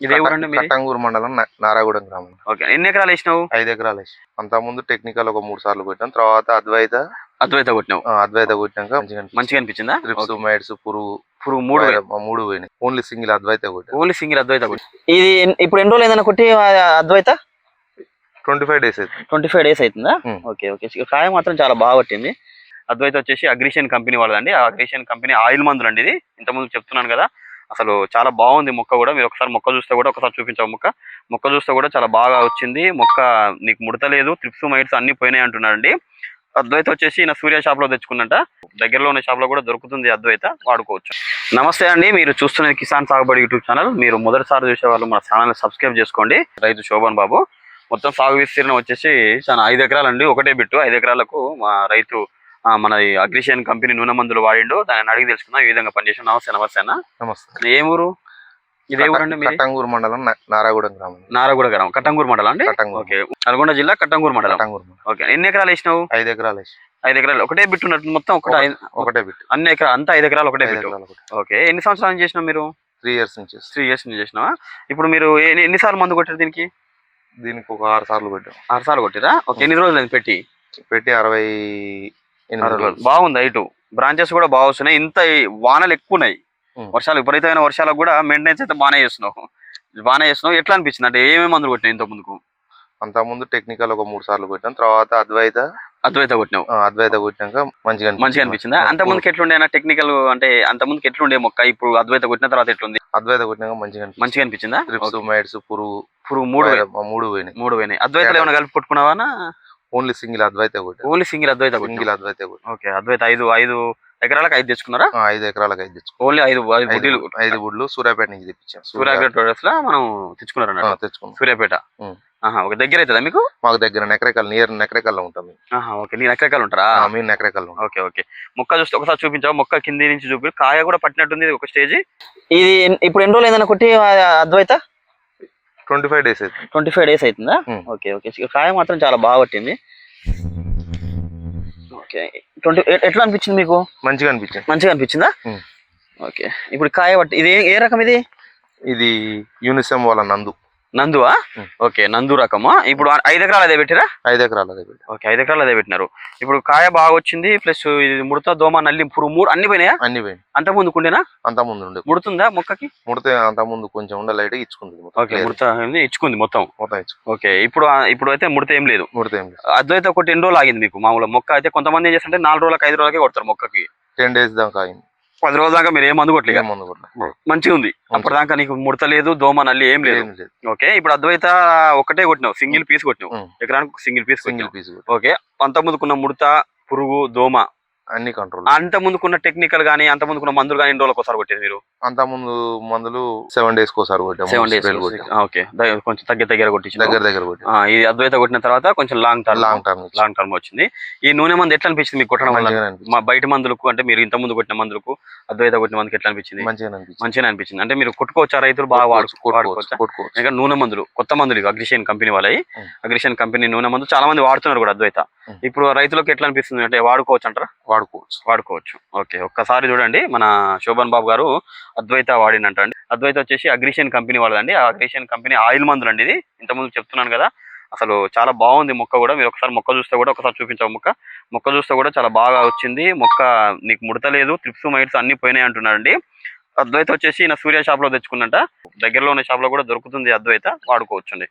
ఇదే ఊరండి మీది? కట్టంగూరు మండలం నా- నారాయణగూడెం గ్రామం. ఓకే ఎన్ని ఎకరాలు వేసినావు? ఐదు ఎకరాలు వేసి అంత ముందు టెక్నికల్ ఒక మూడు సార్లు కొట్టాం తర్వాత అద్వైత అద్వైత కొట్టినావు? ఆ, అద్వైత కొట్టినాక మంచిగా మంచిగా అనిపించిందా? ట్రిప్స్ మైడ్స్ పురుగు ఇప్పుడు మూడు ఆ మూడు పోయినాయి. ఓన్లీ సింగిల్ అద్వైత కొట్టాం ఓన్లీ సింగిల్ అద్వైత కొట్టి ఇది ఎన్- ఇప్పుడు ఎన్ని రోజులు ఏదైనా కొట్టి ఆ అద్వైత? ట్వంటీ ఫైవ్ డేస్ అయితే ట్వంటీ ఫైవ్ డేస్ అవుతుందా Hmm. ఓకే. ఓకే కాయ మాత్రం చాలా బాగా పట్టింది అద్వైత వచ్చేసి అగ్రిషన్ కంపెనీ వాళ్ళదండి. ఆ అగ్రిషన్ కంపెనీ ఆయిల్ మందులు అండి ఇది. ఇంతకుముందు చెప్తున్నాను కదా. అసలు చాలా బాగుంది మొక్క కూడా. మీరు ఒకసారి మొక్క చూస్తే కూడా ఒకసారి చూపించాము మొక్క. మొక్క చూస్తే కూడా చాలా బాగా వచ్చింది. మొక్క నీకు ముడతలేదు త్రిప్స్ మైట్స్ అన్ని పోయినాయి అంటున్నారండి. అద్వైత వచ్చేసి నా సూర్య షాప్లో దగ్గరలో ఉన్న షాప్లో కూడా దొరుకుతుంది అద్వైత. వాడుకోవచ్చు. నమస్తే అండి. మీరు చూస్తున్న కిసాన్ సాగుబడి యూట్యూబ్ ఛానల్. మీరు మొదటిసారి చూసే వాళ్ళు మన ఛానల్ని సబ్స్క్రైబ్ చేసుకోండి. రైతు శోభన్ బాబు. మొత్తం సాగు విస్తీర్ణం వచ్చేసి చాలా ఐదు ఎకరాలండి. ఒకటే బిట్టు. ఐదు ఎకరాలకు మా రైతు మన ఈ అగ్రిషియన్ కంపెనీ నూనె మందులు వాడిండు. దాన్ని అడిగి తెలుసుకుందాం. ఈ విధంగా పనిచేసాం నమస్తే నమస్తే అన్న. నమస్తే. ఏ ఊరు? ఇదే ఊరండి కట్టంగూరు మండలం నా- నారాయణగూడెం గ్రామం. నారగూడ గ్రామం. కట్టంగూరు మండలం అండి? ఓకే. నల్గొండ జిల్లా కట్టంగూరు మండలం. ఓకే. ఎన్ని ఎకరాలు వేసినావు? ఐదు ఎకరాలు వేసి ఐదు ఎకరాలు. ఒకటే బిట్టు ఉన్నట్టు మొత్తం ఒకటే ఒకటే బిట్ అన్ని ఎకరా అంతా ఐదు ఎకరాలు ఒకటే బిట్టు. ఎకరాలు ఓకే. ఎన్ని సంవత్సరాలు చేసినావు మీరు? త్రీ ఇయర్స్ నుంచి. త్రీ ఇయర్స్ నుంచి చేసినావా? ఇప్పుడు మీరు ఎన్ని- ఎన్నిసార్లు మందు కొట్టారు దీనికి? దీనికి ఒక ఆరు సార్లు పెట్టాం ఆరు సార్లు కొట్టిరా? ఓకే. ఎన్ని రోజులు పెట్టి? పెట్టి అరవై బాగుంది ఇటు బ్రాంచెస్ కూడా బాగా వస్తున్నాయి. ఇంత వానలు ఎక్కువ ఉన్నాయి. వర్షాలు విపరీతమైన వర్షాలకు కూడా మెయింటెనెన్స్ అయితే బాగానే చేస్తున్నావు. బాగానే చేస్తున్నావు. ఎట్లా అనిపించింది? అంటే ఏమేమి మందులు కొట్టినావు ఇంత ముందుకు? అంత ముందు టెక్నికల్ ఒక మూడు సార్లు కొట్టాం తర్వాత అద్వైత. అద్వైత కొట్టినావు. అద్వైత కొట్టినాక మంచిగా. మంచిగా అనిపించిందా? అంత ముందుకు ఎట్లుండే టెక్నికల్ అంటే అంత ముందుకు ఎట్లుండే మొక్క? ఇప్పుడు అద్వైత కొట్టిన తర్వాత ఎట్లుంది? అద్వైత కొట్టినాక మంచిగా. మంచిగా అనిపించిందా? మైడ్స్ పురుగు ఇప్పుడు మూడు మూడు పోయినాయి. మూడు పోయినాయి. అద్వైతలు ఏమైనా కలిపి కొట్టుకున్నావా ఓన్లీ సింగిల్ అద్వైత కొట్టాం only single Advaita single Advaita కొట్టాం ఓకే అద్వైత ఐదు ఐదు ఎకరాలకు ఐదు తెచ్చుకున్నారా? ఆ, ఐదు ఎకరాలకు ఐదు తెచ్చుకున్నాం. ఓన్లీ ఐదు ఐదు ఐదు బుడ్లు సూర్యాపేట నుంచి తెప్పించాం. సూర్యాపేట ప్రొడక్ట్స్లో మనం తెచ్చుకున్నారు తెచ్చుకున్నాం. సూర్యాపేట. ఒక దగ్గర అవుతుందా మీకు? మాకు దగ్గర నెకరేకల్ నియర్ నెకరేకల్లో ఉంటాం ఓకే నేను ఎకరెకరాలు ఉంటారా? నెకరేకల్లో ఉంటాం. Okay okay. మొక్క చూస్తే ఒకసారి చూపించావు? మొక్క కింది నుంచి చూపి కాయ కూడా పట్టినట్టుంది ఇది ఒక స్టేజ్. ఇది ఇప్పుడు ఎన్ని రోజులు ఏదైనా కొట్టి Advaita? Twenty five days twenty five days అవుతుందా. Okay okay. కాయ మాత్రం చాలా బాగా పట్టింది. ఓకే. ట్వంటీ ఎట్లా అనిపించింది మీకు? మంచిగా అనిపించింది. మంచిగా అనిపించిందా. ఓకే. ఇప్పుడు కాయ పట్టి ఇది ఏ- ఏ రకం ఇది? ఇది యూనిసెమ్ వాళ్ళ నందు. నందువా. ఓకే నందు రకమా? ఇప్పుడు ఐదు ఎకరాలు అదే పెట్టిరా? ఐదు ఎకరాలు అదే పెట్టాం ఓకే ఐదు ఎకరాలు అదే పెట్టినారు. ఇప్పుడు కాయ బాగా వచ్చింది ప్లస్ ఇది ముడత దోమ నల్లి పురుగు మూడు అన్ని పోయినాయా? అన్ని పోయింది అంత ముందు కుండేనా? అంత ముందు ఉండే ముడుతుందా మొక్కకి? ముడితే అంత ముందు కొంచెం ఉండే లైట్ ఇచ్చుకుంది మొత్తం. ఓకే ముడత ఇచ్చుకుంది మొత్తం. మొత్తం ఓకే ఇప్పుడు ఇప్పుడు అయితే ముడత ఏం లేదు. ముడితే ఏం లేదు. అద్వైత ఒకటి ఎన్ని రోజులు ఆగింది మీకు మామూలు మొక్క అయితే కొంతమంది ఏం చేస్తుంటే నాలుగు రోజులకి ఐదు రోజులకే కొడతారు మొక్కకి. టెన్ డేస్ దాకా అయింది పది రోజుల దాకా మీరు ఏం మందు కొట్టలేదు. మందు. మంచిగా ఉంది. అప్పటిదాకా నీకు ముడత లేదు దోమ నల్లి ఏం లేదు. ఓకే ఇప్పుడు అద్వైత ఒకటే కొట్టినావు సింగిల్ పీస్ కొట్టినావు. ఎకరానికి single piece single single piece okay అంత ముందుకున్న ముడత పురుగు దోమ అన్ని కంట్రోల్ అంత ముందుకున్న టెక్నికల్ గానీ అంత ముందుకున్న మందులు కానీ ఎన్ని రోజులకు ఒకసారి కొట్టేది మీరు? అంత ముందు మందులు సెవెన్ డేస్ కోసారి కొట్టాము సెవెన్ డేస్ స్ప్రేలు కొట్టాము. ఓకే ద- కొంచెం దగ్గర దగ్గర కొట్టించిన దగ్గర దగ్గర కొట్టాం ఇది అద్వైత కొట్టిన తర్వాత కొంచెం long term long term long term వచ్చింది. ఈ నూనె మందు ఎట్లా అనిపించింది మీకు కొట్టడం వల్ల? మా బయట మందులకు అంటే మీరు ఇంత ముందు కొట్టిన మందులకు అద్వైత కొట్టిన మందుకి ఎట్లా అనిపించింది? మంచిగా అనిపించింది. మంచిగా అనిపించింది. అంటే మీరు కొట్టుకోవచ్చా రైతులు? బాగా వాడుకోవచ్చా? ఇంకా నూనె మందులు కొత్త మందులు ఇవి అగ్రిషియన్ కంపెనీ వాళ్ళవి. ఉం. అగ్రిషియన్ కంపెనీ నూనె మందు చాలా మంది వాడుతున్నారు కూడా అద్వైత. ఇప్పుడు రైతులకు ఎట్లా అనిపిస్తుంది? అంటే వాడుకోవచ్చు అంటారా? వాడుకోవచ్చు. వాడుకోవచ్చు. ఓకే ఒక్కసారి చూడండి. మన శోభన్ బాబు గారు అద్వైత వాడినంట అండి అద్వైత వచ్చేసి అగ్రిషియన్ కంపెనీ వాళ్ళదండి. ఆ అగ్రిషియన్ కంపెనీ ఆయిల్ మందులు అండి ఇది. ఇంతకుముందు చెప్తున్నాను కదా. అసలు చాలా బాగుంది మొక్క కూడా. మీరు ఒకసారి మొక్క చూస్తే కూడా ఒకసారి చూపించాము మొక్క. మొక్క చూస్తే కూడా చాలా బాగా వచ్చింది. మొక్క నీకు ముడతలేదు త్రిప్స్ మైట్స్ అన్ని పోయినాయి అంటున్నారండి. అద్వైత వచ్చేసి నా సూర్య షాప్లో తెచ్చుకున్నట దగ్గరలో ఉన్న షాప్లో కూడా దొరుకుతుంది అద్వైత. వాడుకోవచ్చండి.